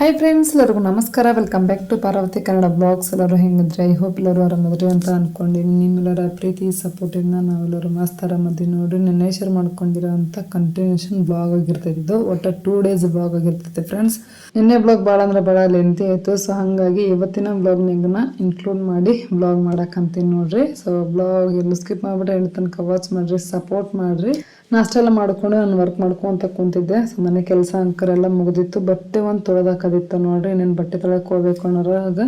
Hi friends ಎಲ್ಲರಿಗೂ ನಮಸ್ಕಾರ. Welcome back to Parvati Kannada vlogs ಎಲ್ಲರೂ ಹೆಂಗಿದ್ರೆ? ಐ ಹೋಪ್ ಎಲ್ಲರೂ ಆರಾಮದ್ರಿ ಅಂತ ಅಂದ್ಕೊಂಡಿದ್ದೀನಿ ನಿಮ್ಮೆಲ್ಲರ ಪ್ರೀತಿ ಸಪೋರ್ಟಿಂದ ನಾವೆಲ್ಲರೂ ಮಸ್ತ್ ಮದ್ದಿ ನೋಡಿ ನಿನ್ನೆ ಶೇರ್ ಮಾಡ್ಕೊಂಡಿರೋ ಅಂತ ಕಂಟಿನ್ಯೂಷನ್ ಬ್ಲಾಗ್ ಆಗಿರ್ತೈತಿದ್ದು ಒಟ್ಟು ಟೂ ಡೇಸ್ ಬ್ಲಾಗ್ ಆಗಿರ್ತೈತೆ ಫ್ರೆಂಡ್ಸ್ ನಿನ್ನೆ ಬ್ಲಾಗ್ ಭಾಳ ಅಂದ್ರೆ ಭಾಳ ಲೆಂತಿ ಆಯಿತು. ಸೊ ಹಾಗಾಗಿ ಇವತ್ತಿನ ಬ್ಲಾಗ್ನಾಗನ ಇನ್ಕ್ಲೂಡ್ ಮಾಡಿ ಬ್ಲಾಗ್ ಮಾಡೋಕ್ಕಂತೀನಿ ನೋಡ್ರಿ. ಸೊ ಬ್ಲಾಗ್ ಎಲ್ಲೂ ಸ್ಕಿಪ್ ಮಾಡಿಬಿಟ್ರೆ ತನಕ ವಾಚ್ ಮಾಡಿರಿ ಸಪೋರ್ಟ್ ಮಾಡ್ರಿ. ನಾಷ್ಟ ಎಲ್ಲ ಮಾಡ್ಕೊಂಡು ನಾನು ವರ್ಕ್ ಮಾಡ್ಕೊಂತ ಕುಂತಿದ್ದೆ. ಸೊ ಮನೆ ಕೆಲಸ ಅಂಕರೆಲ್ಲ ಮುಗಿದಿತ್ತು. ಬಟ್ಟೆ ಒಂದು ತೊಳೆದಾಕದಿತ್ತು ನೋಡ್ರಿ, ಇನ್ನೇನು ಬಟ್ಟೆ ತೊಳಕ್ಕೆ ಹೋಗ್ಬೇಕು ಅನ್ನೋರಾಗ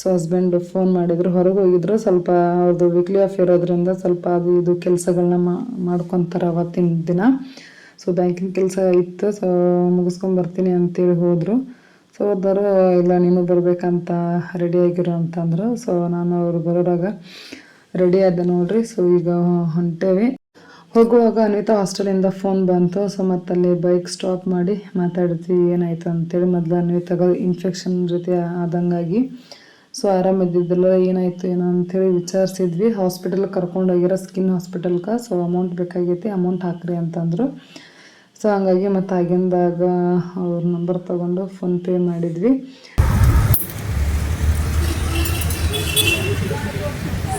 ಸೊ ಹಸ್ಬೆಂಡ್ ಫೋನ್ ಮಾಡಿದ್ರು. ಹೊರಗೆ ಹೋಗಿದ್ರು. ಸ್ವಲ್ಪ ಅವ್ರದ್ದು ವೀಕ್ಲಿ ಆಫ್ ಇರೋದ್ರಿಂದ ಸ್ವಲ್ಪ ಅದು ಇದು ಕೆಲಸಗಳನ್ನ ಮಾಡ್ಕೊತಾರೆ ಅವತ್ತಿನ ದಿನ. ಸೊ ಬ್ಯಾಂಕಿನ ಕೆಲಸ ಇತ್ತು. ಸೊ ಮುಗಿಸ್ಕೊಂಡು ಬರ್ತೀನಿ ಅಂತೇಳಿ ಹೋದರು. ಸೊ ಹೋದರು, ಇಲ್ಲ, ನೀನು ಬರಬೇಕಂತ ರೆಡಿ ಆಗಿರೋ ಅಂತಂದ್ರು. ಸೊ ನಾನು ಅವ್ರು ಬರೋರಾಗ ರೆಡಿ ಆದ ನೋಡ್ರಿ. ಸೊ ಈಗ ಹೊಂಟೇವಿ. ಹೋಗುವಾಗ ಅನ್ವಿತಾ ಹಾಸ್ಟೆಲಿಂದ ಫೋನ್ ಬಂತು. ಸೊ ಮತ್ತಲ್ಲಿ ಬೈಕ್ ಸ್ಟಾಪ್ ಮಾಡಿ ಮಾತಾಡಿದ್ವಿ ಏನಾಯ್ತು ಅಂತೇಳಿ ಮೊದಲು ಅನ್ವಿತಾಗ ಇನ್ಫೆಕ್ಷನ್ ಜೊತೆ ಆದಂಗಾಗಿ. ಸೊ ಆರಾಮಿದ್ದಿದ್ದಿಲ್ಲ ಏನಾಯ್ತು, ಏನೋ ಅಂಥೇಳಿ ವಿಚಾರಿಸಿದ್ವಿ. ಹಾಸ್ಪಿಟಲ್ ಕರ್ಕೊಂಡೋಗಿರೋ ಸ್ಕಿನ್ ಹಾಸ್ಪಿಟಲ್ಗೆ ಸೊ ಅಮೌಂಟ್ ಬೇಕಾಗೈತಿ ಅಮೌಂಟ್ ಹಾಕ್ರಿ ಅಂತಂದರು. ಸೊ ಹಂಗಾಗಿ ಮತ್ತು ಆಗಿಂದಾಗ ಅವ್ರ ನಂಬರ್ ತಗೊಂಡು ಫೋನ್ಪೇ ಮಾಡಿದ್ವಿ.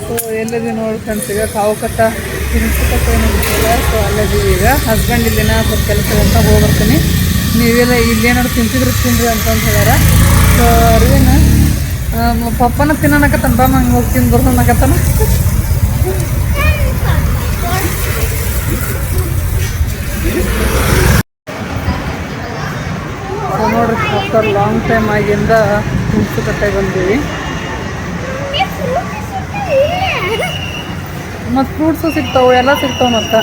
ಸೊ ಎಲ್ಲದಿ ನೋಡ್ಕೊಂತೀವಿ ಫ್ರೆಂಡ್ಸ್ ಈಗ ತಿನ್ಸಕತ್ತ ಏನಿಲ್ಲ ಸೊ ಅಲ್ಲದೀವಿ ಈಗ ಹಸ್ಬೆಂಡ್ ಇಲ್ಲಿನ ಸ್ವಲ್ಪ ಕೆಲಸ ಅಂತ ಹೋಗ್ಬರ್ತೀನಿ. ನೀವೆಲ್ಲ ಇಲ್ಲೇನಾದ್ರು ತಿಂತಿದ್ರು ತಿನ್ರಿ ಅಂತಂದು ಹೇಳ್ಯಾರ. ಸೊ ಅರ್ವಿನ ಪಪ್ಪನ ತಿನ್ನಕತ್ತಾನ ಬಾ ಹಂಗೆ ಹೋಗಿ ತಿಂದು ಬರ್ಸೋಣಕತ್ತಾನ. ಅನ್ನಕತ್ತಾನ ನೋಡ್ರಿ ಲಾಂಗ್ ಟೈಮ್ ಆಗಿಂದ ತಿನ್ಸಕಟ್ಟೆ ಬಂದೀವಿ. ಮತ್ತು ಫ್ರೂಟ್ಸು ಸಿಗ್ತಾವೆ, ಎಲ್ಲ ಸಿಗ್ತಾವೆ ಮತ್ತು.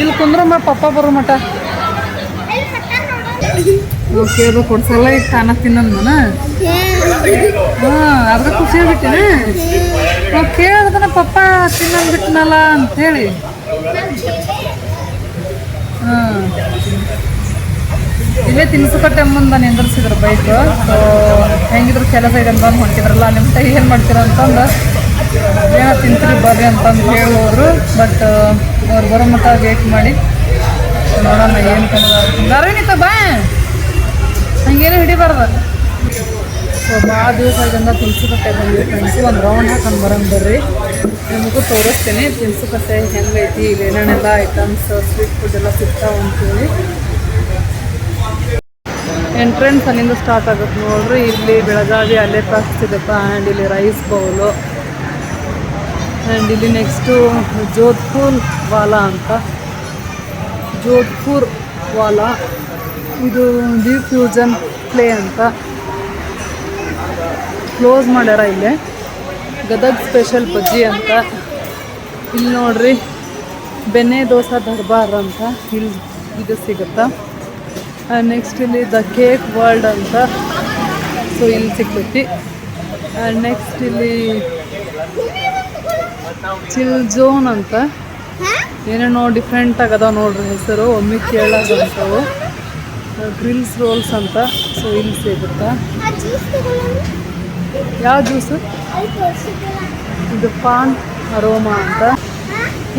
ಇಲ್ಲಿ ಕುಂದ್ರ ಮ, ಪಪ್ಪ ಬರೋ ಓಕೆ ಕೇಳ್ಬೇಕು ಕೊಡ್ಸಲ್ಲ ಈಗ ತಾನ ತಿನ್ನಂದನ ಹಾಂ, ಅದ್ರ ಖುಷಿ ಆಗ್ಬಿಟ್ಟಿನ? ನಾವು ಕೇಳಿದನ ಪಪ್ಪ ಬಿಟ್ಟನಲ್ಲ ಅಂತೇಳಿ ಹಾಂ. ಇಲ್ಲೇ ತಿನ್ಸುಕಟ್ಟೆ ನಾನು ನಿಂದ್ರಿಸಿದ್ರು ಬೈಕ್ ಸೊ ಹೆಂಗಿದ್ರು ಕೆಲಸ ಇದೆ ಅಂತ ಹೊಂಟಿದ್ರಲ್ಲ, ನಿಮ್ಮ ಕೈ ಏನು ಮಾಡ್ತೀರ ಅಂತಂದು. ಏನೋ ತಿಂತೀರಿ, ಬರ್ರಿ ಅಂತಂದು ಹೇಳಿ ಬಟ್ ಅವ್ರು ಬರೋ ಮಟ್ಟ ವೇಟ್ ಮಾಡಿ. ನೋಡೋಣ ಏನು ಅರವಿನಿತ ಬಾ. ಹಂಗೇನು ಹಿಡಿಬಾರ್ದು. ಸೊ ಭಾಳ ದಿವಸ ಆಗಿಂದ ತಿನ್ಸುಕಟ್ಟೆ ಬಂದ್ವಿ ಫ್ರೆಂಡ್ಸು ಒಂದು ರೌಂಡ್ ಹಾಕೊಂಡು ಬರೋಣ ಬರ್ರಿ. ನಿಮಗೂ ತೋರಿಸ್ತೀನಿ ತಿನ್ಸುಕಟ್ಟೆ ಹೆಂಗೈತಿ, ಏನೇನೆಲ್ಲ ಐಟಮ್ಸ್ ಸ್ವೀಟ್ ಫುಡ್ ಎಲ್ಲ ಸಿಗ್ತಾವೆ ಅಂತೇಳಿ ಎಂಟ್ರೆನ್ಸ್ ಅಲ್ಲಿಂದ ಸ್ಟಾರ್ಟ್ ಆಗುತ್ತೆ ನೋಡ್ರಿ, ಇಲ್ಲಿ ಬೆಳಗಾವಿ ಅಲ್ಲೇ ಸಿಗುತ್ತೆ ಆ್ಯಂಡ್ ಇಲ್ಲಿ ರೈಸ್ ಬೌಲು ಆ್ಯಂಡ್ ಇಲ್ಲಿ ನೆಕ್ಸ್ಟು ಜೋಧ್ಪುರ್ ವಾಲಾ ಅಂತ. ಜೋಧ್ಪುರ್ ವಾಲಾ. ಇದು ದಿ ಫ್ಯೂಜನ್ ಪ್ಲೇ ಅಂತ. ಕ್ಲೋಸ್ ಮಾಡ್ಯಾರ ಇಲ್ಲೇ. ಗದಗ್ ಸ್ಪೆಷಲ್ ಬಜ್ಜಿ ಅಂತ. ಇಲ್ಲಿ ನೋಡ್ರಿ ಬೆನ್ನೆ ದೋಸೆ ದರ್ಬಾರ್ ಅಂತ. ಇಲ್ಲಿ ಇದು ಸಿಗುತ್ತಾ? ನೆಕ್ಸ್ಟ್ ಇಲ್ಲಿ ದ ಕೇಕ್ ವರ್ಲ್ಡ್ ಅಂತ. ಸೊ ಇಲ್ಲಿ ಸಿಗ್ತೈತಿ. ಆ್ಯಂಡ್ ನೆಕ್ಸ್ಟ್ ಇಲ್ಲಿ ಚಿಲ್ ಜೋನ್ ಅಂತ. ಏನೇನೋ ಡಿಫ್ರೆಂಟ್ ಆಗದ ನೋಡ್ರಿ ಹೆಸರು. ಒಮ್ಮೆ ಕೇಳೋದಂಥವು ಗ್ರಿಲ್ಸ್ ರೋಲ್ಸ್ ಅಂತ. ಸೊ ಇಲ್ಲಿ ಸಿಗುತ್ತಾ? ಯಾವ ಜ್ಯೂಸು ಇದು ಪಾನ್ ಅರೋಮಾ ಅಂತ.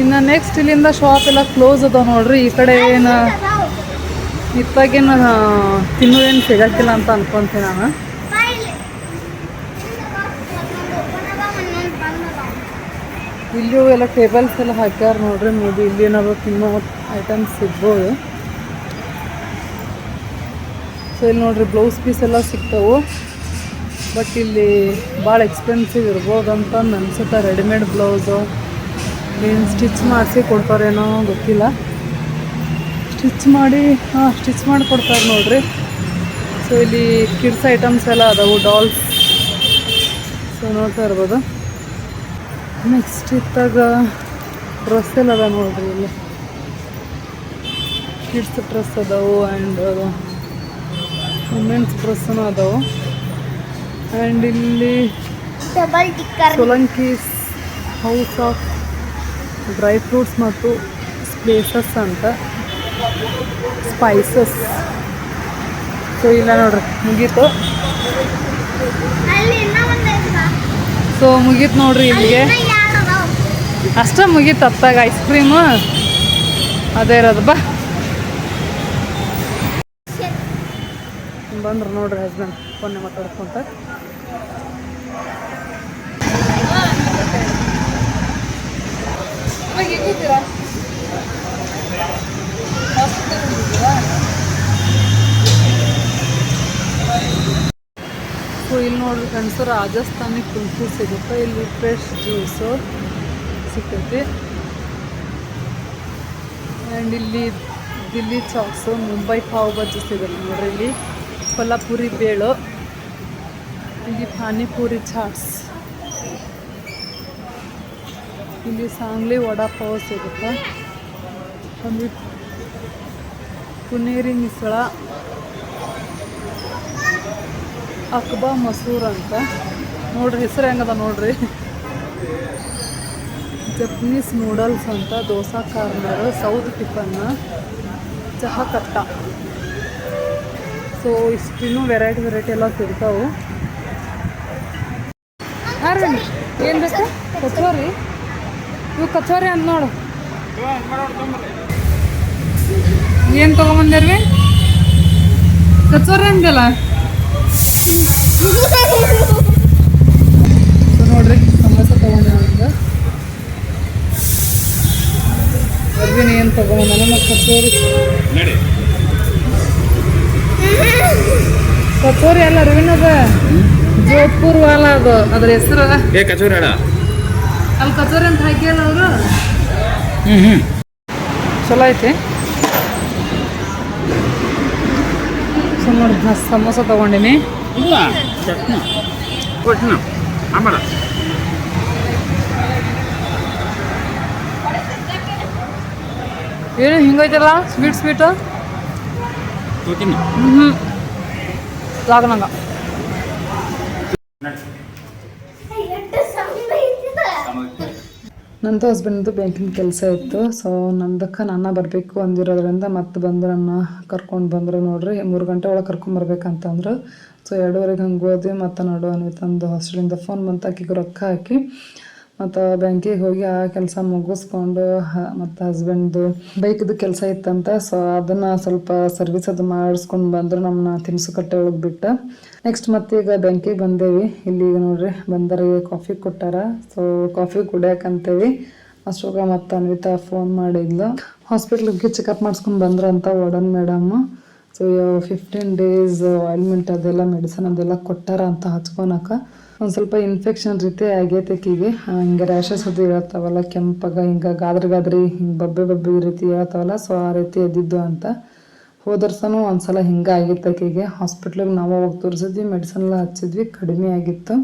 ಇನ್ನು ನೆಕ್ಸ್ಟ್ ಇಲ್ಲಿಂದ ಶಾಪ್ ಎಲ್ಲ ಕ್ಲೋಸ್ ಅದಾವ ನೋಡ್ರಿ. ಈ ಕಡೆ ಏನು ಇತ್ತಾಗೇನು ತಿನ್ನೋದೇನು ಸಿಗಕ್ಕಿಲ್ಲ ಅಂತ ಅನ್ಕೊಂತೀನಿ ನಾನು. ಇಲ್ಲೂ ಎಲ್ಲ ಟೇಬಲ್ಸ್ ಎಲ್ಲ ಹಾಕ್ಯಾರ ನೋಡ್ರಿ ಮೇಬಿ ಇಲ್ಲಿ ಏನಾದ್ರು ತಿನ್ನೋ ಐಟಮ್ಸ್ ಸಿಗ್ಬೋದು. ಸೊ ಇಲ್ಲಿ ನೋಡ್ರಿ ಬ್ಲೌಸ್ ಪೀಸ್ ಎಲ್ಲ ಸಿಗ್ತಾವು. ಬಟ್ ಇಲ್ಲಿ ಭಾಳ ಎಕ್ಸ್ಪೆನ್ಸಿವ್ ಇರ್ಬೋದು ಅಂತ ಅನ್ಸುತ್ತೆ. ರೆಡಿಮೇಡ್ ಬ್ಲೌಸು ಏನು ಸ್ಟಿಚ್ ಮಾಡಿಸಿ ಕೊಡ್ತಾರೇನೋ ಗೊತ್ತಿಲ್ಲ. ಸ್ಟಿಚ್ ಮಾಡಿ ಹಾಂ ಸ್ಟಿಚ್ ಮಾಡಿ ಕೊಡ್ತಾರೆ ನೋಡ್ರಿ. ಸೊ ಇಲ್ಲಿ ಕಿಡ್ಸ್ ಐಟಮ್ಸ್ ಎಲ್ಲ ಅದಾವು ಡಾಲ್ಸ್ ಸೊ ನೋಡ್ತಾ ಇರ್ಬೋದು. ನೆಕ್ಸ್ಟ್ ಇತ್ತಾಗ ಡ್ರೆಸ್ ಎಲ್ಲ ಅದ ನೋಡಿರಿ ಇಲ್ಲಿ. ಕಿಡ್ಸ್ ಡ್ರೆಸ್ ಅದಾವು ಆ್ಯಂಡ್ ವುಮೆನ್ಸ್ ಡ್ರೆಸ್ಸೂ ಅದಾವು. ಆ್ಯಂಡ್ ಇಲ್ಲಿ Solanki's house of dry fruits ಮತ್ತು ಪ್ಲೇಸಸ್ ಅಂತ. ಸ್ಪೈಸಸ್ ಸೊ ಇಲ್ಲ ನೋಡ್ರಿ ಮುಗೀತು? ಸೊ ಮುಗೀತು ನೋಡ್ರಿ ಇಲ್ಲಿಗೆ. ಅಷ್ಟೇ ಮುಗೀತು ಅತ್ತಾಗ ಐಸ್ ಕ್ರೀಮು ಅದೇ ಇರೋದು ಬಾ. ಬಂದ್ರು ನೋಡ್ರಿ ಹಸ್ಬೆಂಡ್ ಫೋನ್ ಮಾತಾಡ್ಕೊಂತ ಸೊ ಇಲ್ಲಿ ನೋಡ್ರಿ ಫ್ರೆಂಡ್ಸು ರಾಜಸ್ಥಾನಿ ಕುಲ್ಫಿ ಸಿಗುತ್ತೆ. ಇಲ್ಲಿ ಫ್ರೆಶ್ ಜ್ಯೂಸು ಸಿಗ್ತೈತಿ ಆ್ಯಂಡ್ ಇಲ್ಲಿ ದಿಲ್ಲಿ ಚಾಕ್ಸು ಮುಂಬೈ ಪಾವ್ ಬಜ್ಜಿ ಸಿಗುತ್ತೆ ನೋಡ್ರಿ ಇಲ್ಲಿ. ಕೊಲ್ಲಾಪುರಿ ಬೇಳು. ಇಲ್ಲಿ ಪಾನಿಪುರಿ ಚಾಟ್ಸ್ ಇಲ್ಲಿ ಸಾಂಗ್ಲಿ ವಡಾ ಪಾವ್ ಸಿಗುತ್ತೆ. ಒಂದು ಪುನೇರಿ ಮಿಸಳ ಅಕ್ಬಾ ಮಸೂರ್ ಅಂತ. ನೋಡ್ರಿ, ಹೆಸರು ಹೆಂಗದ ನೋಡ್ರಿ. ಜಪನೀಸ್ ನೂಡಲ್ಸ್ ಅಂತ, ದೋಸಾ ಕಾರ್ನರ್ ಸೌತ್ ಟಿಫನ್, ಚಹಾ ಕಟ್ಟ. ಸೊ ಇಷ್ಟಿನ್ನೂ ವೆರೈಟಿ ವೆರೈಟಿ ಎಲ್ಲ ಸಿಗ್ತಾವು. ಹಾಂ ಏನು ಬೇಕು? ಕಚೋರಿ. ಇವು ಕಚೋರಿ ಅಂತ ನೋಡು ಏನು ತೊಗೊಂಬಂದಿರ್ವಿ ಕಚೋರಿ ಅಂದಲ್ಲ ನೋಡ್ರಿ ಸಮೋಸ ತೊಗೊಂಡಿರೋದ್ರಿಂದ ಅರ್ವಿನ ಏನು ತೊಗೊಂಬಂದಾನೆ ಮತ್ತು ಕಚೋರಿ. ಕಚೋರಿ ಅಲ್ಲ ಅರ್ವಿನ ಅದ ಜೋಧ್ಪುರ್ ವಾಲ ಅದು. ಅದ್ರ ಹೆಸರು. ಏ ಕಚೋರಿ ಅಣ್ಣ ಅಲ್ಲಿ ಕಚೋರಿ ಅಂತ ಹಾಕಿಯಲ್ಲ ಅವರು? ಹ್ಞೂ ಹ್ಞೂ ಚಲೋ ಐತಿ ಸೊ ನೋಡಿ ನಾ ಸಮೋಸ ತೊಗೊಂಡಿನಿ. ಇಲ್ಲ ಚಟ್ನಿ. ಕೊಟ್ಟಿನ ಆಮೇಲೆ. ಏನು ಹಿಂಗೈತಲ್ಲ? ಸ್ವೀಟ್ ಸ್ವೀಟು ಕೊಟ್ಟಿನ ಹ್ಞೂ ಸಾಕು ನಂದು ಹಸ್ಬೆಂಡ್ದು ಬ್ಯಾಂಕಿನ ಕೆಲಸ ಇತ್ತು. ಸೊ ನಮ್ದಕ್ಕೆ ನನ್ನ ಬರಬೇಕು ಅಂದಿರೋದ್ರಿಂದ ಮತ್ತೆ ಬಂದು ನನ್ನ ಕರ್ಕೊಂಡು ಬಂದರು ನೋಡ್ರಿ. ಮೂರು ಗಂಟೆ ಒಳಗೆ ಕರ್ಕೊಂಬರ್ಬೇಕಂತಂದ್ರು ಸೊ ಎರಡೂವರೆಗೆ ಹಂಗೆ ಹೋದ್ವಿ. ಮತ್ತು ನಡು ಅನ್ವಿತಂದು ಹಾಸ್ಟೆಲಿಂದ ಫೋನ್ ಬಂತು. ಆಕಿಗೆ ರೊಕ್ಕ ಹಾಕಿ. ಮತ್ತು ಬ್ಯಾಂಕಿಗೆ ಹೋಗಿ ಆ ಕೆಲಸ ಮುಗಿಸ್ಕೊಂಡು ಮತ್ತು ಹಸ್ಬೆಂಡ್ದು ಬೈಕ್ದು ಕೆಲಸ ಇತ್ತಂತ ಸೊ ಅದನ್ನು ಸ್ವಲ್ಪ ಸರ್ವಿಸ್ ಅದು ಮಾಡಿಸ್ಕೊಂಡು ಬಂದರು ನಮ್ಮನ್ನ ತಿನಿಸು ಕಟ್ಟೆ ಒಳಗೆ ಬಿಟ್ಟು. ನೆಕ್ಸ್ಟ್ ಮತ್ತೀಗ ಬ್ಯಾಂಕಿಗೆ ಬಂದೇವಿ. ಇಲ್ಲಿ ನೋಡ್ರಿ ಬಂದರಿಗೆ ಕಾಫಿ ಕೊಟ್ಟಾರ. ಸೊ ಕಾಫಿ ಕುಡಿಯಾಕಂತೇವಿ. ಅಷ್ಟೊಳಗೆ ಮತ್ತು ಅನ್ವಿತಾ ಫೋನ್ ಮಾಡಿದ್ಲು. ಹಾಸ್ಪಿಟ್ಲಿಗೆ ಚೆಕಪ್ ಮಾಡಿಸ್ಕೊಂಡು ಬಂದ್ರಂತ warden madam so fifteen days ailment ಅದೆಲ್ಲ ಮೆಡಿಸನ್ ಅದೆಲ್ಲ ಕೊಟ್ಟಾರ ಅಂತ ಹಚ್ಕೊಳಕ ಒಂದು ಸ್ವಲ್ಪ ಇನ್ಫೆಕ್ಷನ್ ರೀತಿ ಆಗೈತೆ ಕಿವಿ. ಹಿಂಗೆ ರ್ಯಾಷಸ್ ಅದು ಇರತ್ತಾವಲ್ಲ ಕೆಂಪಾಗ ಹಿಂಗೆ ಗಾದ್ರಿ ಗಾದ್ರಿ ಹಿಂಗೆ ಬಬ್ಬೆ ಬಬ್ಬೆ ಈ ರೀತಿ ಹೇಳ್ತಾವಲ್ಲ ಸೊ ಆ ರೀತಿ ಎದ್ದಿದ್ದು ಅಂತ. ಹೋದರ್ಸನೂ ಒಂದ್ಸಲ ಹಿಂಗೆ ಆಗಿತ್ತು ಆಕೆಗೆ ಹಾಸ್ಪಿಟ್ಲಿಗೆ ನಾವು ಹೋಗಿ ತೋರಿಸಿದ್ವಿ ಮೆಡಿಸನ್ ಎಲ್ಲ ಹಚ್ಚಿದ್ವಿ ಕಡಿಮೆ ಆಗಿತ್ತು.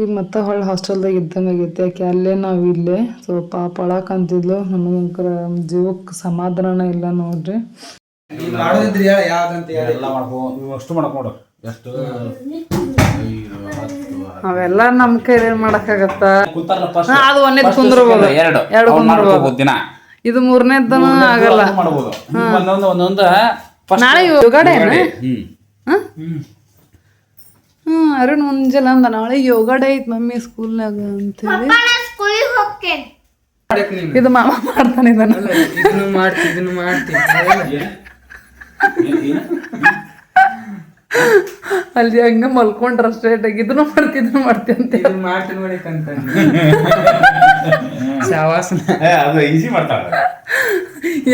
ಈಗ ಮತ್ತೆ ಹೊಳ್ಳಿ ಹಾಸ್ಟೆಲ್ದಾಗ ಇದ್ದಂಗೆ ಆಗೈತೆ ಯಾಕೆ ಅಲ್ಲೇ ನಾವು ಇಲ್ಲೇ. ಸೊ ಪಾಪ ಅಳಕಂತಿದ್ಲು ನಮಗಂಕರ ಜೀವಕ್ಕೆ ಸಮಾಧಾನ ಇಲ್ಲ ನೋಡ್ರಿ. ಅಷ್ಟು ಮಾಡ್ಕೊಡು ಎಷ್ಟು ಐದು ಹತ್ತು ಅವೆಲ್ಲ ನಮ್ ಕೈಲಿ ಮಾಡಕ್ಕಾಗತ್ತ? ಕುಂತಾರಲ್ಲ first. ಹಾ, ಅದು ಒಂದೇ First ಕುಂದ್ರಬೋದು. second ಎರಡು. ಎರಡು ಕುಂದ್ರಬಹುದು ಕುಂದ್ರಬೋದು. ಮಾಡ್ಕೋಬೋದು ದಿನ. ಇದು ಮೂರನೇದ್ದನ ಆಗಲ್ಲ. ಅದು ಮಾಡ್ಬೋದು ಒಂದೊಂದು ಒಂದೊಂದು first ನಾಳೆ ಯೋಗಡೆ. ಹ್ಮ್. ಹ್ಮ್. ಅರುಣ್ ಮುಂಜಾನೆ ಅಂದ ನಾಳೆ ಯೋಗ ಡೇ ಐತ್ ಮಮ್ಮಿ ಸ್ಕೂಲ್ನಾಗ ಅಂತೇಳಿ. ಸ್ಕೂಲಿಗೆ ಹೋಗ್ತೇನೆ. ಇದು ಮಾಮ ಮಾಡ್ತಾನೆ ಇದನ್ನ. ಇದನ್ನು ಮಾಡ್ತಿ ಇದನ್ನು ಮಾಡ್ತಿ. ಅದೆಲ್ಲ. ಏನ್- ಏನು? ಅಲ್ಲಿ ಹಂಗ ಮಲ್ಕೊಂಡ್ರ ಸ್ಟ್ರೇಟ್ ಆಗಿ ಇದನ್ನು ಮಾಡ್ತಿ ಇದನ್ನು ಮಾಡ್ತಿ ಅಂತ ನೋಡಿ ಕಂತ ಶಾವಾಸನ ಅದು ಈಸಿ ಮಾಡ್ತಾಳೆ.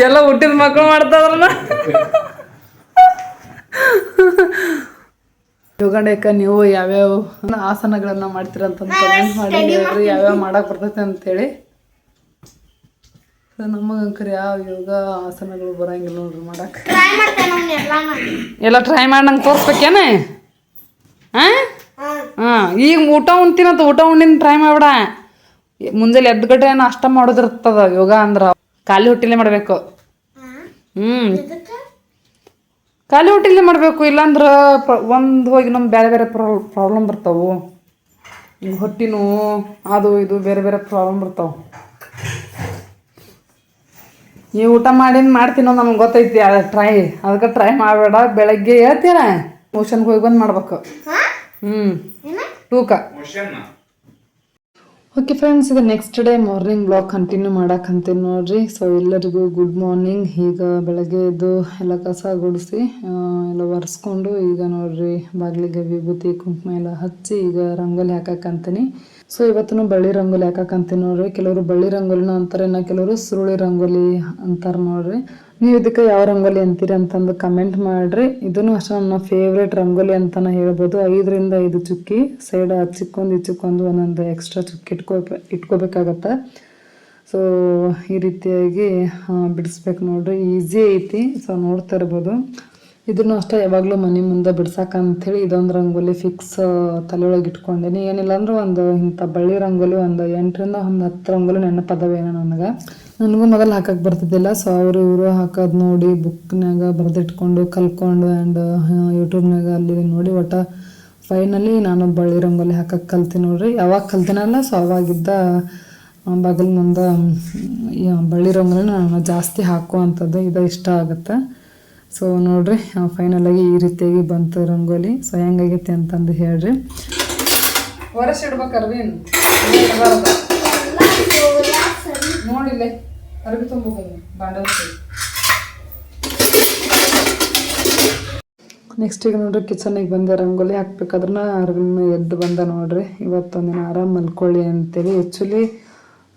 ಎಲ್ಲ ಹುಟ್ಟಿದ ಮಕ್ಕಳು ಮಾಡ್ತಾವ್ರಲ್ಲ ಯೋಗಾಂಡಕ್ಕ ಡೇಕ ನೀವು ಯಾವ್ಯಾವ ಆಸನಗಳನ್ನ ಮಾಡ್ತೀರಂತ ಕಮೆಂಟ್ ಮಾಡಿ ಹೇಳ್ರಿ ಯಾವ್ಯಾವ ಮಾಡಕ್ ಬರ್ತೈತೆ ಅಂತೇಳಿ ನಮಗಂಕರ್ ಯಾವ ಯೋಗ ಆಸನಗಳು ಬರಂಗಿಲ್ಲ ನೋಡ್ರಿ ಮಾಡಕ್. ಟ್ರೈ ಮಾಡ್ತೇನೆ ಅವ್ನ ಎಲ್ಲಾನು ಎಲ್ಲ ಟ್ರೈ ಮಾಡಿ ನಂಗೆ ತೋರಿಸ್ಬೇಕೇನ ಹಾಂ ಹಾಂ ಈಗ ಊಟ ಉಣ್ತೀನಂತ ಊಟ ಉಣ್ಣಿನ ಟ್ರೈ ಮಾಡ್ಬೇಡ. ಮುಂಜಾನೆ ಎದ್ದು ಗಂಟೆ ನಾಷ್ಟ ಮಾಡೋದಿರ್ತದ, ಯೋಗ ಅಂದ್ರೆ. ಖಾಲಿ ಹೊಟ್ಟಿಲೆ ಮಾಡಬೇಕು. ಹ್ಞೂ ಖಾಲಿ ಹೊಟ್ಟಿಲೆ ಮಾಡಬೇಕು, ಇಲ್ಲಾಂದ್ರೆ ಒಂದು ಹೋಗಿ ನಮ್ಮ ಬೇರೆ ಬೇರೆ ಪ್ರಾಬ್ಲಮ್ ಬರ್ತಾವು. ಹೊಟ್ಟಿನೂ ಅದು ಇದು ಬೇರೆ ಬೇರೆ ಪ್ರಾಬ್ಲಮ್ ಬರ್ತಾವೆ. ನೀವು ಊಟ ಮಾಡಿನ ಮಾಡ್ತೀನೋ ನಮ್ಗೆ ಗೊತ್ತೈತಿ, ಅದು ಟ್ರೈ ಅದಕ್ಕೆ ಟ್ರೈ ಮಾಡಬೇಡ, ಬೆಳಗ್ಗೆ ಹೇಳ್ತೀರ. ಟ್ಯೂಷನ್ಗೆ ಹೋಗಿ ಬಂದು ಮಾಡ್ಬೇಕು. ಹ್ಞೂ ಏನ? ತೂಕ. ಓಕೆ ಫ್ರೆಂಡ್ಸ್ ಇದು next day morning vlog continue ಮಾಡಕ್ಕಂತೀನಿ ನೋಡ್ರಿ. ಸೊ ಎಲ್ಲರಿಗೂ ಗುಡ್ ಮಾರ್ನಿಂಗ್ ಈಗ ಬೆಳಗ್ಗೆ ಎದ್ದು ಎಲ್ಲ ಕಸ ಗುಡಿಸಿ ಎಲ್ಲ ಒರೆಸ್ಕೊಂಡು ಈಗ ನೋಡ್ರಿ ಬಾಗಿಲಿಗೆ ವಿಭೂತಿ ಕುಂಕುಮ ಎಲ್ಲ ಹಚ್ಚಿ ಈಗ ರಂಗೋಲಿ ಹಾಕಕ್ಕಂತೀನಿ ಸೊ ಇವತ್ತು ಬಳ್ಳಿ ರಂಗೋಲಿ ಹಾಕಕ್ಕಂತೀನಿ ನೋಡ್ರಿ. ಕೆಲವರು ಬಳ್ಳಿ ರಂಗೋಲಿನ ಅಂತಾರೆ ಇನ್ನು ಕೆಲವರು ಸುರುಳಿ ರಂಗೋಲಿ ಅಂತಾರೆ ನೋಡ್ರಿ. ನೀವು ಇದಕ್ಕೆ ಯಾವ ರಂಗೋಲಿ ಅಂತೀರಿ ಅಂತಂದು ಕಮೆಂಟ್ ಮಾಡ್ರಿ. ಇದನ್ನು ಅಷ್ಟೇ ನನ್ನ ಫೇವ್ರೇಟ್ ರಂಗೋಲಿ ಅಂತಾನೆ ಹೇಳ್ಬೋದು. ಐದರಿಂದ ಐದು ಚುಕ್ಕಿ ಸೈಡ್ ಚಿಕ್ಕೊಂದು ಇಚ್ಚಿಕ್ಕೊಂದು ಒಂದೊಂದು ಎಕ್ಸ್ಟ್ರಾ ಚುಕ್ಕಿ ಇಟ್ಕೋ ಇಟ್ಕೋಬೇಕಾಗತ್ತೆ. ಸೊ ಈ ರೀತಿಯಾಗಿ ಬಿಡಿಸ್ಬೇಕು ನೋಡ್ರಿ. ಈಸಿ ಐತಿ. ಸೊ ನೋಡ್ತಾ ಇರ್ಬೋದು. ಇದನ್ನು ಅಷ್ಟೇ ಯಾವಾಗಲೂ ಮನೆ ಮುಂದೆ ಬಿಡ್ಸಕ್ಕಂಥೇಳಿ ಇದೊಂದು ರಂಗೋಲಿ ಫಿಕ್ಸ್ ತಲೆಯೊಳಗೆ ಇಟ್ಕೊಂಡೀನಿ. ಏನಿಲ್ಲ ಅಂದ್ರೆ ಒಂದು ಇಂಥ ಬಳ್ಳಿ ರಂಗೋಲಿ ಒಂದು ಎಂಟರಿಂದ ಒಂದು ಹತ್ತು ರಂಗೋಲಿ ನೆನಪದವೇನೋ ನನಗೆ. ನನಗೂ ಮೊದಲು ಹಾಕಕ್ಕೆ ಬರ್ತಿದ್ದಿಲ್ಲ. ಸೊ ಅವರು ಇವರು ಹಾಕೋದು ನೋಡಿ ಬುಕ್ನಾಗ ಬರೆದಿಟ್ಕೊಂಡು ಕಲ್ತ್ಕೊಂಡು ಆ್ಯಂಡ್ ಯೂಟ್ಯೂಬ್ನಾಗ ಅಲ್ಲಿ ನೋಡಿ. ಒಟ್ಟು ಫೈನಲಿ ನಾನು ಬಳ್ಳಿ ರಂಗೋಲಿ ಹಾಕಕ್ಕೆ ಕಲ್ತೀನಿ ನೋಡ್ರಿ. ಯಾವಾಗ ಕಲ್ತಿನಲ್ಲ ಸೊ ಅವಾಗಿದ್ದ ಬಗಲ್ ಮುಂದೆ ಬಳ್ಳಿ ರಂಗೋಲಿ ನಾನು ಜಾಸ್ತಿ ಹಾಕುವಂಥದ್ದು ಇದು ಇಷ್ಟ ಆಗುತ್ತೆ. ಸೊ ನೋಡ್ರಿ ಫೈನಲಾಗಿ ಈ ರೀತಿಯಾಗಿ ಬಂತು ರಂಗೋಲಿ. ಸೊ ಹೆಂಗಾಗೈತೆ ಅಂತಂದು ಹೇಳ್ರಿ. ಹೊರಸಿಡ್ಬೇಕು ಅರ್ವಿನ್ ನೋಡಿಲ್ಲ ಅರಿವಿ ತುಂಬ ಬಾಂಡಲ್ ನೆಕ್ಸ್ಟ್ ಈಗ ನೋಡ್ರಿ ಕಿಚನಿಗೆ ಬಂದೆ, ರಂಗೋಲಿ ಹಾಕ್ಬೇಕಾದ್ರೂ ಅರ್ವಿನ ಎದ್ದು ಬಂದ ನೋಡ್ರಿ. ಇವತ್ತೊಂದಿನ ಆರಾಮ್ ಮಲ್ಕೊಳ್ಳಿ ಅಂತೇಳಿ. ಆ್ಯಕ್ಚುಲಿ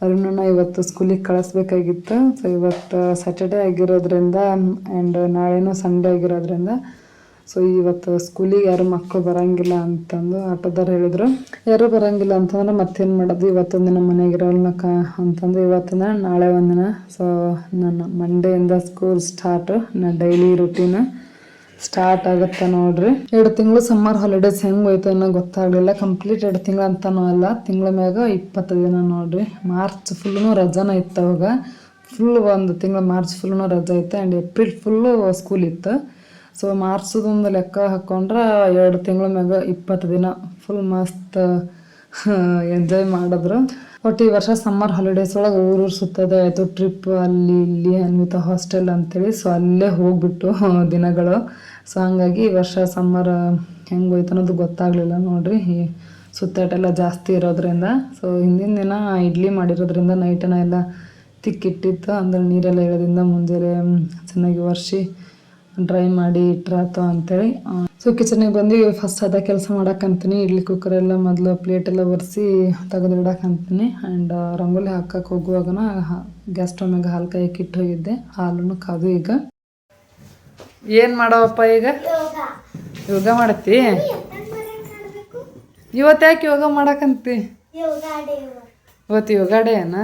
ಅರುಣನ ಇವತ್ತು ಸ್ಕೂಲಿಗೆ ಕಳಿಸ್ಬೇಕಾಗಿತ್ತು. ಸೊ ಇವತ್ತು ಸ್ಯಾಟರ್ಡೇ ಆಗಿರೋದ್ರಿಂದ ಆ್ಯಂಡ್ ನಾಳೆನೂ ಸಂಡೇ ಆಗಿರೋದ್ರಿಂದ ಸೊ ಇವತ್ತು ಸ್ಕೂಲಿಗೆ ಯಾರು ಮಕ್ಕಳು ಬರಂಗಿಲ್ಲ ಅಂತಂದು ಆಟೋದವ್ರು ಹೇಳಿದ್ರು. ಯಾರು ಬರಂಗಿಲ್ಲ ಅಂತಂದ್ರೆ ಮತ್ತೇನು ಮಾಡೋದು? ಇವತ್ತೊಂದಿನ ಮನೆಗಿರೋಲ್ನ ಕ ಅಂತಂದು ಇವತ್ತಿನ, ನಾಳೆ ಒಂದಿನ. ಸೊ ನನ್ನ ಮಂಡೆಯಿಂದ ಸ್ಕೂಲ್ ಸ್ಟಾರ್ಟ್ ನನ್ನ ಡೈಲಿ ರುಟೀನ್ ಸ್ಟಾರ್ಟ್ ಆಗುತ್ತೆ ನೋಡ್ರಿ. ಎರಡು ತಿಂಗಳು ಸಮ್ಮರ್ ಹಾಲಿಡೇಸ್ ಹೆಂಗೆ ಹೋಯ್ತು ಅನ್ನೋ ಗೊತ್ತಾಗ್ಲಿಲ್ಲ. ಕಂಪ್ಲೀಟ್ ಎರಡು ತಿಂಗಳು ಅಂತನೂ ಅಲ್ಲ. ತಿಂಗಳ ಮ್ಯಾಗ ಇಪ್ಪತ್ತು ದಿನ ನೋಡ್ರಿ. ಮಾರ್ಚ್ ಫುಲ್ನು ರಜಾನ ಇತ್ತು ಅವಾಗ. ಫುಲ್ ಒಂದು ತಿಂಗಳು ಮಾರ್ಚ್ ಫುಲ್ನು ರಜಾ ಇತ್ತು. ಆ್ಯಂಡ್ ಏಪ್ರಿಲ್ ಫುಲ್ಲು ಸ್ಕೂಲ್ ಇತ್ತು. ಸೊ ಮಾರ್ಚದೊಂದು ಲೆಕ್ಕ ಹಾಕೊಂಡ್ರೆ ಎರಡು ತಿಂಗಳ ಮ್ಯಾಗ ಇಪ್ಪತ್ತು ದಿನ ಫುಲ್ ಮಸ್ತ್ ಎಂಜಾಯ್ ಮಾಡಿದ್ರು. ಒಟ್ಟು ಈ ವರ್ಷ ಸಮ್ಮರ್ ಹಾಲಿಡೇಸ್ ಒಳಗೆ ಊರೂರು ಸುತ್ತೋದೇ ಆಯಿತು. ಟ್ರಿಪ್ ಅಲ್ಲಿ ಇಲ್ಲಿ ಅನ್ವಿತ ಹಾಸ್ಟೆಲ್ ಅಂತೇಳಿ ಸೊ ಅಲ್ಲೇ ಹೋಗ್ಬಿಟ್ಟು ದಿನಗಳು. ಸೊ ಹಂಗಾಗಿ ಈ ವರ್ಷ ಸಮ್ಮರ್ ಹೆಂಗೆ ಹೋಯ್ತು ಅನ್ನೋದು ಗೊತ್ತಾಗಲಿಲ್ಲ ನೋಡ್ರಿ. ಈ ಸುತ್ತಾಟೆಲ್ಲ ಜಾಸ್ತಿ ಇರೋದ್ರಿಂದ. ಸೊ ಹಿಂದಿನ ದಿನ ಇಡ್ಲಿ ಮಾಡಿರೋದ್ರಿಂದ ನೈಟನ್ನ ಎಲ್ಲ ತಿಕ್ಕಿಟ್ಟಿತ್ತು. ಅಂದ್ರೆ ನೀರೆಲ್ಲ ಇರೋದ್ರಿಂದ ಮುಂಜಾನೆ ಚೆನ್ನಾಗಿ ಒರೆಸಿ ಡ್ರೈ ಮಾಡಿ ಇಟ್ರಾತು ಅಂತೇಳಿ. ಸೊ ಕಿಚನಿಗೆ ಬಂದು ಫಸ್ಟ್ ಅದ ಕೆಲಸ ಮಾಡಕ್ಕಂತೀನಿ ಇಡ್ಲಿ ಕುಕ್ಕರ್ ಎಲ್ಲ ಮೊದಲು ಪ್ಲೇಟ್ ಎಲ್ಲ ಒರೆಸಿ ತೆಗೆದು ಇಡಕ್ಕಂತೀನಿ ಆ್ಯಂಡ್ ರಂಗೋಲಿ ಹಾಕಕ್ಕೆ ಹೋಗುವಾಗ ಗ್ಯಾಸ್ ಸ್ಟವ್ ಮ್ಯಾಗ ಹಾಲು ಕಾಯಕ್ಕೆ ಇಟ್ಟು ಹೋಗಿದ್ದೆ. ಹಾಲನ್ನು ಕಾದು ಈಗ. ಏನು ಮಾಡವಪ್ಪ ಈಗ? ಯೋಗ. ಮಾಡತ್ತಿ? ಇವತ್ತು ಯಾಕೆ ಯೋಗ ಮಾಡಕ್ಕಂತಿ ಇವತ್ತು ಯೋಗ ಡೇ ಅನಾ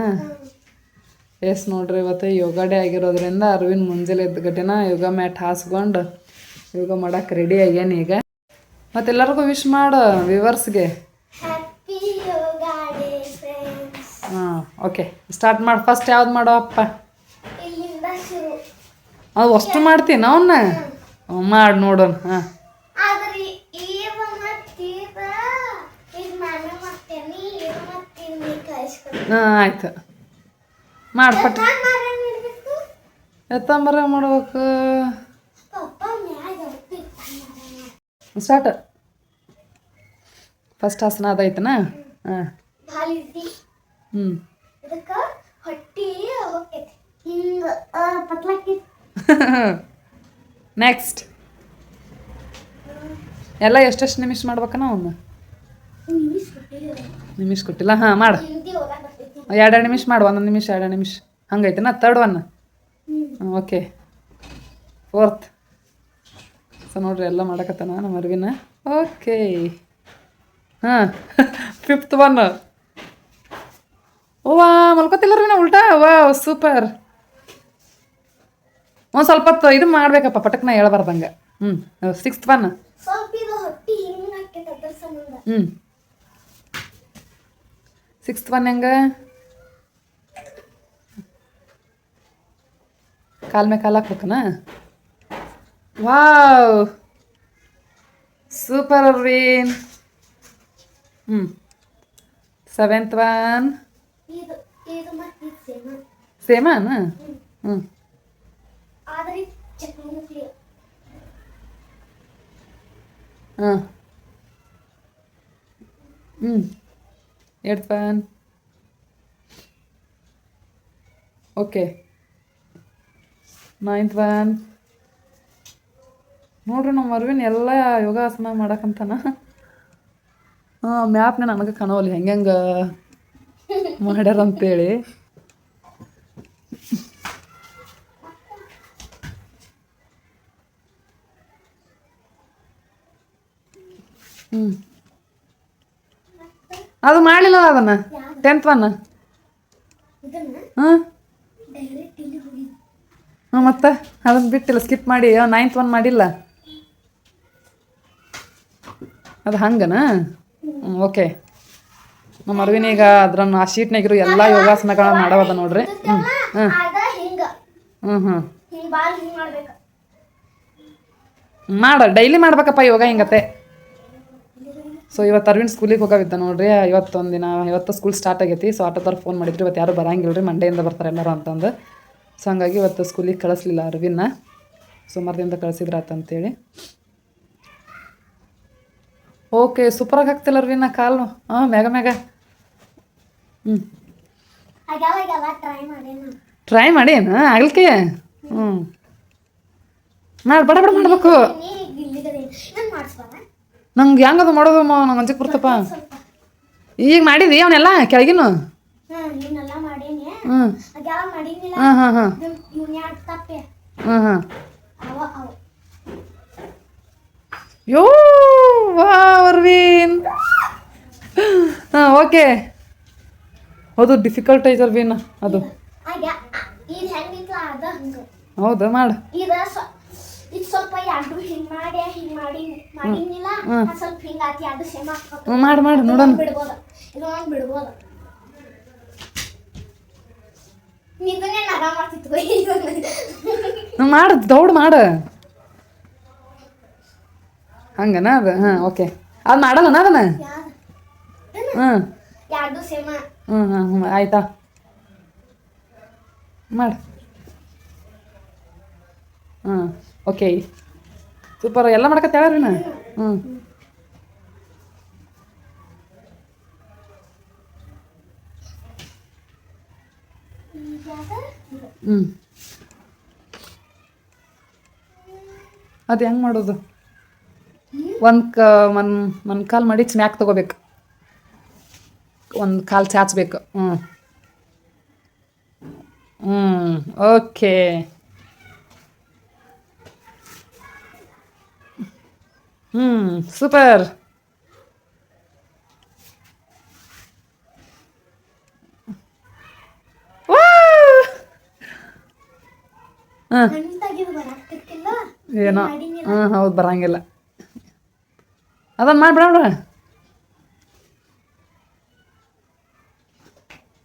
ಎಸ್ ನೋಡ್ರಿ ಇವತ್ತು ಯೋಗ ಡೇ ಆಗಿರೋದ್ರಿಂದ ಅರವಿಂದ್ ಮುಂಜಾನೆ ಎದ್ದ ಗಟ್ಟಿನ ಯೋಗ ಮ್ಯಾಟ್ ಹಾಸ್ಕೊಂಡು ಯೋಗ ಮಾಡಕ್ಕೆ ರೆಡಿ ಆಗ್ಯಾನ ಈಗ. ಮತ್ತೆಲ್ಲರಿಗೂ ವಿಶ್ ಮಾಡು ವಿವರ್ಸ್ಗೆ ಹಾಂ ಓಕೆ ಸ್ಟಾರ್ಟ್ ಮಾಡಿ. ಫಸ್ಟ್ ಯಾವ್ದು ಶುರು. ಅದು ಅಷ್ಟು ಮಾಡ್ತೀನಿ ಅವನ್ನ ಮಾಡಿ ನೋಡೋಣ ಹಾಂ. ಹಾಂ ಆಯ್ತು. ಮಾಡಿ ಪಟ್ ಮಾಡಬೇಕು? ಎತ್ತಂಬರ ಮಾಡ್ಬೇಕು ಸ್ಟಾರ್ಟ್. ಫಸ್ಟ್ ಆಸನ ಅದೈತನ ಹಾಂ. ಹ್ಞೂ ನೆಕ್ಸ್ಟ್ ಎಲ್ಲ ಎಷ್ಟೆಷ್ಟು ನಿಮಿಷ ಮಾಡ್ಬೇಕನ ಅವನ್ನ ಹೊಟ್ಟಿಲ್ಲ ನಿಮಿಷ ಕೊಟ್ಟಿಲ್ಲ? ಹಾಂ ಮಾಡು. ಎರಡೆರಡು ನಿಮಿಷ ಮಾಡು ಒಂದೊಂದು ನಿಮಿಷ ಎರಡು ನಿಮಿಷ. ಹಂಗೈತೆನಾ third one okay fourth so ನೋಡ್ರಿ ಎಲ್ಲ ಮಾಡಕತ್ತಾನ ನಮ್ಮ ಅರ್ವಿನ ಓಕೆ ಹಾಂ ಫಿಫ್ತ್ ಒನ್ ಓವಾ ಮಲ್ಕೋತಿಲ್ಲ ಅರ್ವಿನ ಉಲ್ಟಾ? ವಾ ಸೂಪರ್ ಒಂದು ಸ್ವಲ್ಪ ಹೊತ್ತು ಇದು ಮಾಡ್ಬೇಕಪ್ಪ ಪಟಕ್ನ ಹೇಳ್ಬಾರ್ದಂಗೆ. ಹ್ಞೂ ಸಿಕ್ಸ್ತ್ ಒನ್ ಹ್ಞೂ ಸಿಕ್ಸ್ತ್ ಒನ್ ಹೆಂಗ? ಕಾಲ್ ಮೇಲೆ ಕಾಲು ಹಾಕ್ಬೇಕನ? ವಾವ್! ಸೂಪರ್ ಅರ್ವೀನ್. ಹ್ಞೂ ಸೆವೆಂತ್ ಒನ್. ಸೇಮಾನ? ಹ್ಞೂ ಹಾಂ. ಹ್ಞೂ eight one. Okay. Ninth one ನೋಡ್ರಿ ನಮ್ಮ ಅರ್ವಿನ್ ಎಲ್ಲ ಯೋಗಾಸನ ಮಾಡಕ್ಕಂತನ ಮ್ಯಾಪ್ನ ನನಗೆ ಕಾಣೋಲಿ ಹೆಂಗೆ ಮಾಡ್ಯಾರ ಅಂತೇಳಿ ಹ್ಞೂ ಅದು ಮಾಡಲಿಲ್ಲ ಅದನ್ನ ಟೆಂತ್ ಒನ್ ಹಾಂ? ಹಾಂ ಮತ್ತೆ? ಅದನ್ನು ಬಿಟ್ಟಿಲ್ಲ ಸ್ಕಿಪ್ ಮಾಡಿ. ನೈನ್ತ್ ಒನ್ ಮಾಡಿಲ್ಲ? ಅದು ಹಂಗನಾ? ಹ್ಞೂ ಓಕೆ ನಮ್ಮ ಅರವಿನ ಈಗ ಅದ್ರನ್ನ ಆ ಶೀಟ್ನಾಗಿರೋ ಎಲ್ಲ ಯೋಗಾಸನಗಳನ್ನ ಮಾಡವದ ನೋಡ್ರಿ. ಹ್ಞೂ ಹ್ಞೂ ಹ್ಞೂ ಹ್ಞೂ ಮಾಡ ಡೈಲಿ ಮಾಡ್ಬೇಕಪ್ಪ ಯೋಗ ಹಿಂಗತ್ತೆ. ಸೊ ಇವತ್ತು ಅರವಿಂದ್ ಸ್ಕೂಲಿಗೆ ಹೋಗವಿದ್ದ ನೋಡ್ರಿ. ಇವತ್ತೊಂದು ದಿನ ಇವತ್ತು ಸ್ಕೂಲ್ ಸ್ಟಾರ್ಟ್ ಆಗೈತಿ. ಸೊ ಆಟೋದವ್ರು ಫೋನ್ ಮಾಡಿದ್ರು. ಇವತ್ತು ಯಾರು ಬರಂಗಿಲ್ಲ ರೀ ಮಂಡೆಯಿಂದ ಬರ್ತಾರೆ ಎಲ್ಲರೂ ಅಂತಂದು. ಸೊ ಹಂಗಾಗಿ ಇವತ್ತು ಸ್ಕೂಲಿಗೆ ಕಳಿಸ್ಲಿಲ್ಲ ಅರವಿನ ಸುಮಾರದಿಂದ ಕಳಿಸಿದ್ರ ಅಂತೇಳಿ. ಓಕೆ ಸೂಪರಾಗಿ ಹಾಕ್ತಿಲ್ಲ ಅರ್ವಿನ ಕಾಲು? ಹಾಂ ಮ್ಯಾಗ ಮ್ಯಾಗ. ಹ್ಞೂ ಟ್ರೈ ಮಾಡೇನು. ಟ್ರೈ ಮಾಡಿ ಏನು ಆಗ್ಲಿಕ್ಕೆ ಹ್ಞೂ ನಾಳೆ ಬಡ ಬಡ ಮಾಡ್ಬೇಕು. ನಂಗೆ ಹೆಂಗದು ಮಾಡೋದು ನಂಗೆ ಕೊಡ್ತಪ್ಪ ಬರ್ತಪ್ಪ? ಈಗ ಮಾಡಿದಿ ಅವನ್ನೆಲ್ಲ ಕೆಳಗಿನು? ಹಾ ಇವನ್ನೆಲ್ಲ ಮಾಡೇನಿ ಹ್ಞೂ ಆಗ್ಯಾವ ಮಾಡೀನಿಲ್ಲ ಹಾಂ ಹಾಂ ಹಾಂ ಹಾಂ ಹಾಂ ಯೋ ವಾ ಅರ್ವಿನ್ ಹಾಂ ಓಕೆ. ಹೌದು ಡಿಫಿಕಲ್ಟ್ ಐತೆ ಅರ್ವಿನ್ ಅದು. ಹೌದಾ ಮಾಡು. ಇದ ಸ್ವ- ಇದ್ ಸ್ವಲ್ಪ ಎರಡು ಹಿಂಗ್ ಮಾಡಿ ಹಿಂಗ್ ಮಾಡಿ ಮಾಡಿನಿಲ್ಲ ಹ್ಮ್. ಸ್ವಲ್ಪ ಹಿಂಗಾತಿ ಅದು ಸೇಮ್ ಹಾಕ್ಬೇಕು. ಹ್ಞೂ ಮಾಡು ಮಾಡು ನೋಡೋಣ. ಬಿಡ್ಬೋದ. ಇದೊಂದು ಬಿಡ್ಬೋದ ಇದನ್ನೇ ನಗ ಮಾಡ್ತಿತ್ತು ಇದನ್ನ ಹ್ಞೂ ಮಾಡು ದೌಡ್ ಮಾಡು ಹಂಗನ ಅದು ಹಾಂ ಓಕೆ ಅದು ಮಾಡಲ್ಲನ ಅದನ್ನ ಯಾವ್ದು ಹ್ಞೂ ಎರಡು ಸೇಮ ಹ್ಞೂ ಹಾಂ ಹ್ಞೂ ಆಯ್ತಾ ಮಾಡು ಹಾಂ ಓಕೆ ಸೂಪರ್ ಎಲ್ಲ ಮಾಡ್ಕತ್ತೇಳ್ರಿ ನಾ ಹ್ಞೂ ಹ್ಞೂ ಅದು ಹೆಂಗೆ ಮಾಡೋದು? ಒಂದು ಕ, ಒಂದು ಒಂದು ಕಾಲು ಮಾಡಿ ಸ್ನ್ಯಾಕ್ ತೊಗೋಬೇಕು. ಒಂದು ಕಾಲು ಚಾಚಬೇಕು. ಹ್ಞೂ ಹ್ಞೂ ಓಕೆ. ಹ್ಞೂ ಸೂಪರ್. ಹಾಂ. ಏನೋ. ಹಾಂ, ಹೌದು, ಬರಂಗಿಲ್ಲ. ಅದನ್ನು ಮಾಡಿಬಿಡ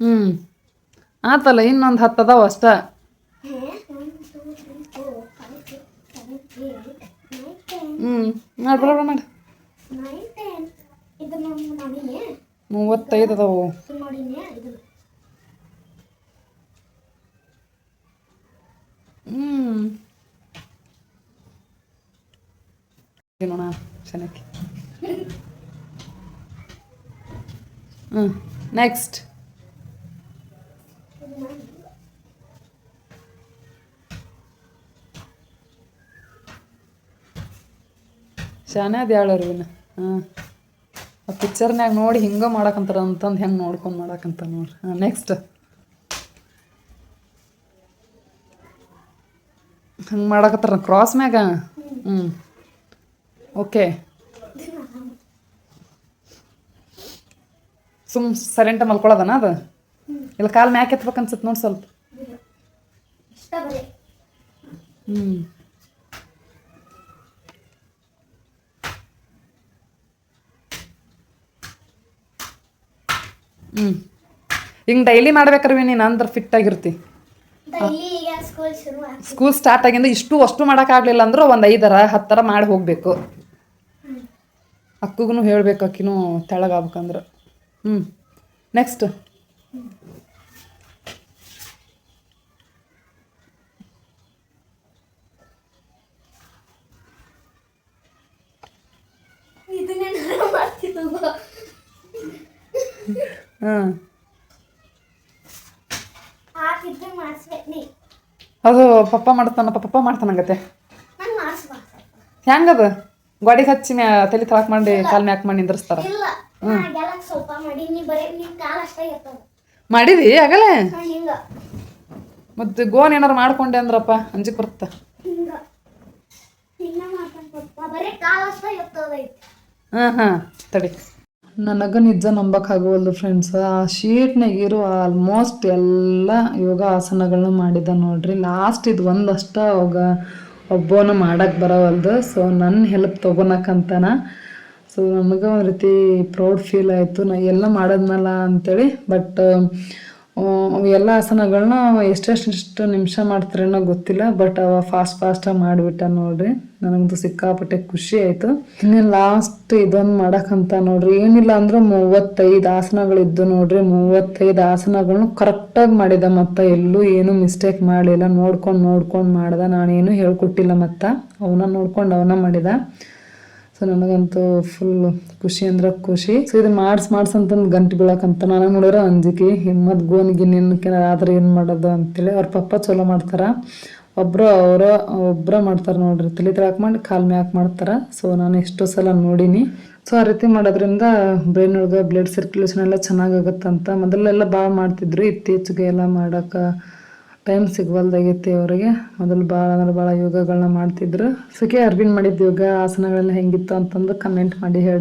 ಹ್ಞೂ ಆತಲ್ಲ, ಇನ್ನೊಂದು ಹತ್ತು ಅದಾವ ಅಷ್ಟ. ಹ್ಞೂ ಮಾಡಿ. ಮೂವತ್ತೈದು ಅದಾವು. ಇದು ಮಾಡಿನಿ ಇದು ಹ್ಞೂ ನೋಡ ಚೆನ್ನಾಗಿ ಹ್ಞೂ ನೆಕ್ಸ್ಟ್ ಶಾನೆ ಅದು ಹೇಳರ್ವಿನ ಹಾಂ ಆ ಪಿಕ್ಚರ್ನ್ಯಾಗ ನೋಡಿ ಹಿಂಗೆ ಮಾಡಕ್ಕಂತಾರ ಅಂತಂದು ಹೆಂಗೆ ನೋಡ್ಕೊಂಡು ಮಾಡಕ್ಕಂತ ನೋಡ್ರಿ ಹಾಂ ನೆಕ್ಸ್ಟ್ ಹಂಗೆ ಮಾಡಕತ್ತಾರ ಕ್ರಾಸ್ ಮ್ಯಾಗ? ಹ್ಞೂ ಓಕೆ ಸುಮ್ ಸೈಲೆಂಟ ಮಲ್ಕೊಳ್ಳೋದನ ಅದು? ಇಲ್ಲ ಕಾಲು ಮ್ಯಾಕ್ ಎತ್ಬೇಕು ಅನ್ಸುತ್ತೆ ನೋಡಿ ಸ್ವಲ್ಪ. ಹ್ಞೂ ಹ್ಞೂ ಹಿಂಗೆ ಡೈಲಿ ಮಾಡ್ಬೇಕ್ರಿ ನೀನು ಅಂದ್ರೆ ಫಿಟ್ ಆಗಿರ್ತಿ. ಸ್ಕೂಲ್ ಸ್ಟಾರ್ಟ್ ಆಗಿಂದ ಇಷ್ಟು ಅಷ್ಟು ಮಾಡೋಕ್ಕಾಗಲಿಲ್ಲ ಅಂದ್ರೆ ಒಂದು ಐದರ ಹತ್ತರ ಮಾಡಿ ಹೋಗಬೇಕು. ಅಕ್ಕಗೂ ಹೇಳ್ಬೇಕು ಅಕ್ಕಿನೂ ತೆಳಗಾಗ್ಬೇಕಂದ್ರೆ. ಹ್ಞೂ ನೆಕ್ಸ್ಟ್ ಹಾಂ ಹಾಕಿದ್ರೆ ಮಾಡಿಸಿ ಅದು ಪಪ್ಪ ಮಾಡ್ತಾನಪ್ಪ ಪಪ್ಪ ಮಾಡ್ತಾನಂಗತ್ತೆ. ಹೆಂಗದ? ಗೋಡಿಗೆ ಹಚ್ಚಿ ಮ್ಯಾ ತಲೆ ತಳಕ್ ಮಾಡಿ ಕಾಲ್ ಮ್ಯಾಕ್ ಮಾಡಿ ನಿಂದ್ರಸ್ತಾರ. ಮಾಡಿದಿ ಆಗಲೇ? ನಾ ಮತ್ತೆ ಗೋನ್ ಏನಾರು ಮಾಡ್ಕೊಂಡೆ ಅಂದ್ರಪ್ಪ ಅಂಜಿಕ್ ಬರುತ್ತ ಹಾಂ ಹಾಂ ತಡಿ. ನನಗೆ ನಿಜ ನಂಬಕ್ಕಾಗವಲ್ದು ಫ್ರೆಂಡ್ಸ್ ಆ ಶೀಟ್ನಾಗ ಇರೋ ಆಲ್ಮೋಸ್ಟ್ ಎಲ್ಲ ಯೋಗ ಆಸನಗಳನ್ನ ಮಾಡಿದ ನೋಡ್ರಿ. ಲಾಸ್ಟ್ ಇದು ಒಂದಷ್ಟ ಅವಾಗ ಒಬ್ಬನ ಮಾಡಕ್ಕೆ ಬರವಲ್ದು. ಸೊ ನನ್ನ ಹೆಲ್ಪ್ ತೊಗೊಳಕಂತಾನ ಸೊ ನನಗೆ ಒಂದು ರೀತಿ ಪ್ರೌಡ್ ಫೀಲ್ ಆಯಿತು. ನಾ, ಎಲ್ಲ ಮಾಡೋದ್ನಲ್ಲ ಅಂತೇಳಿ. ಬಟ್ ಎಲ್ಲ ಆಸನಗಳನ್ನ ಎಷ್ಟೆಷ್ಟು ನಿಮಿಷ ಮಾಡ್ತಾರೇನೋ ಗೊತ್ತಿಲ್ಲ ಬಟ್ ಅವ ಫಾಸ್ಟ್ ಫಾಸ್ಟಾಗಿ ಮಾಡಿಬಿಟ್ಟ ನೋಡ್ರಿ. ನನಗಂತೂ ಸಿಕ್ಕಾಪಟ್ಟೆ ಖುಷಿ ಆಯಿತು. ಇನ್ನು ಲಾಸ್ಟ್ ಇದೊಂದು ಮಾಡಕ್ಕಂತ ನೋಡ್ರಿ. ಏನಿಲ್ಲ ಅಂದ್ರೆ ಮೂವತ್ತೈದು ಆಸನಗಳಿದ್ದು ನೋಡ್ರಿ. ಮೂವತ್ತೈದು ಆಸನಗಳನ್ನ ಕರೆಕ್ಟಾಗಿ ಮಾಡಿದ ಮತ್ತು ಎಲ್ಲೂ ಏನೂ ಮಿಸ್ಟೇಕ್ ಮಾಡಲಿಲ್ಲ. ನೋಡ್ಕೊಂಡು ನೋಡ್ಕೊಂಡು ಮಾಡ್ದ. ನಾನೇನು ಹೇಳ್ಕೊಟ್ಟಿಲ್ಲ ಮತ್ತು. ಅವನ ನೋಡ್ಕೊಂಡು ಅವನ ಮಾಡಿದ. ಸೊ ನನಗಂತೂ ಫುಲ್ ಖುಷಿ ಅಂದ್ರೆ ಖುಷಿ. ಸೊ ಇದು ಮಾಡ್ಸ್ ಮಾಡ್ಸ್ ಅಂತಂದು ಗಂಟು ಬೀಳಕಂತ ನನಗೆ ನೋಡಿದ್ರೆ ಅಂಜಿಕೆ, ಹಿಮ್ಮತ್ ಗೋನ್ ಗಿನ್ನಿನ್ಕೆ ಆದ್ರೆ ಏನು ಮಾಡೋದು? ಅಂತೇಳಿ ಅವ್ರ ಪಪ್ಪ ಚಲೋ ಮಾಡ್ತಾರ. ಒಬ್ರು ಅವರ ಒಬ್ಬರ ಮಾಡ್ತಾರೆ ನೋಡ್ರಿ, ತಲೆ ತಳಕ್ ಮಾಡಿ ಕಾಲ್ ಮ್ಯಾಕ್ ಮಾಡ್ತಾರ. ಸೊ ನಾನು ಎಷ್ಟೋ ಸಲ ನೋಡಿನಿ. ಸೊ ಆ ರೀತಿ ಮಾಡೋದ್ರಿಂದ ಬ್ರೈನ್ ಒಳಗೆ ಬ್ಲಡ್ ಸರ್ಕ್ಯುಲೇಷನ್ ಎಲ್ಲ ಚೆನ್ನಾಗಾಗತ್ತಂತ ಮೊದಲೆಲ್ಲ ಭಾಳ ಮಾಡ್ತಿದ್ರು. ಇತ್ತೀಚೆಗೆ ಎಲ್ಲ ಮಾಡೋಕೆ ಟೈಮ್ ಸಿಗ್ವಲ್ದಾಗೈತಿ ಅವರಿಗೆ. ಮೊದಲು ಭಾಳ ಅಂದ್ರೆ ಭಾಳ ಯೋಗಗಳನ್ನ ಮಾಡ್ತಿದ್ರು. ಸುಖಿ ಅರ್ವಿನ್ ಮಾಡಿದ ಯೋಗ ಆಸನಗಳೆಲ್ಲ ಹೆಂಗಿತ್ತು ಅಂತಂದು ಕಮೆಂಟ್ ಮಾಡಿ ಹೇಳ್ರಿ.